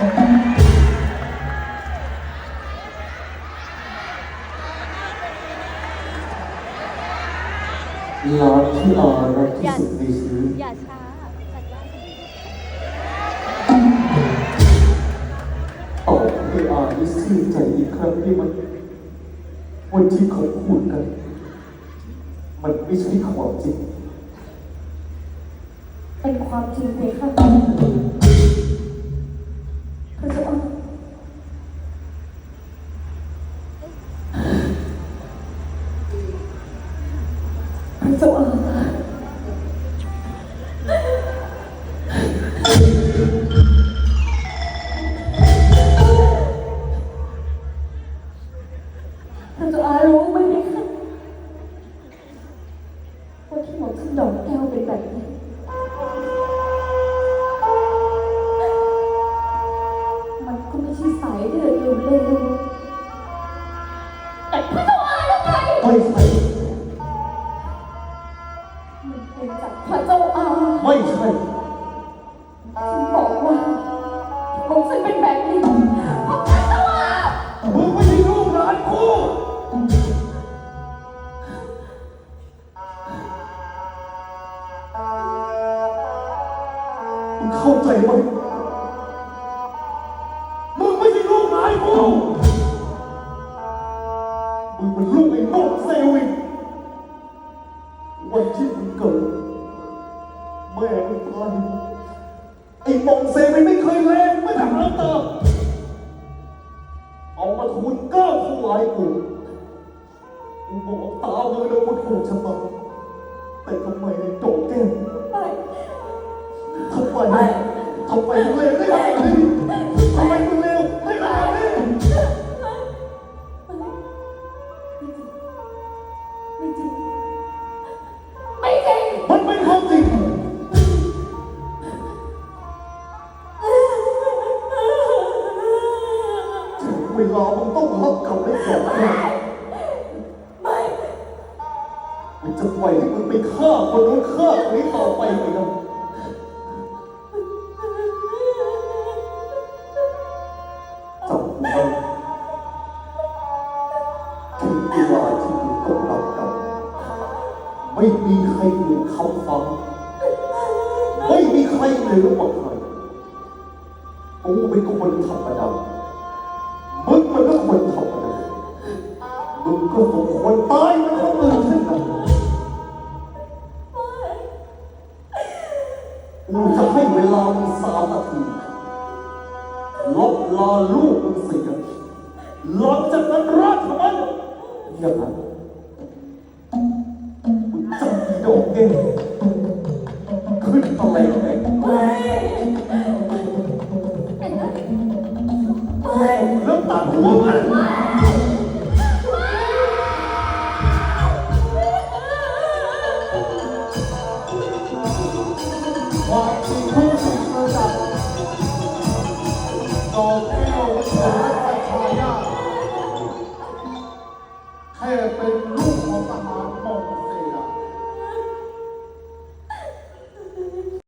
ร้านที่อารักที่สุดในชีวิตอย่าช้าจัดการต่อให้อาได้ซื่อใจอีกครั้งได้ไหมวันที่เขาพูดกัน มันไม่ใช่ความจริง เป็นความจริงไหมคะพระเจ้าอาพระ เจ้าอาพระเจ้าอารู้ไหมคะว่าที่หมอขึ้นดอกแก้วเป็นแบบนี้มันก็ไม่ใช่สายเลือดเร็วๆแมันเป็นจากพระเจ้าอาไม่ใช่ที่บอกว่าผมฉันเป็นแบบนี้เพราะพระเจ้าอามึงไม่ใช่ลูกหลานกูมึงเข้าใจไหมมึ วันที่มึงเกิดแม่มึงตายไอ้ปองเซวินไม่เคยแรงไม่ทำน้ำตาเอามาทูลก้าถวายกูกูบอกตาเลยนะว่าถูกชะตาแต่ทำไมไอ้โจแก้วทำไมทำไมมึงเลวได้ขนาดนี้ทำไมมึงเลวได้ขนาดนี้ไม่จริงไม่จริง ต้องรับกรรมได้ก่อนนไม่มันจะปล่อยให้มึงไปฆ่าคนนู้นฆ่าคนนี้ต่อไปไหมครับจำไว้ถึงเวลาที่มึงต้องรับกรรมไม่มีใครเหนือคำฟังไม่มีใครเหนือกว่าใครกูเป็นคนธรรมดา ก็สมควรตายเหมันคนอื่นเช่นกันกูจะให้เวลามึงสามนาทีลบลาลูกมึงเสียหลังจากนั้นราชมันอย่างนั้นมึงจำอีดอกเก้ขึ้นตะแลงแหงไม่แล้วตัดหัวมัน 还有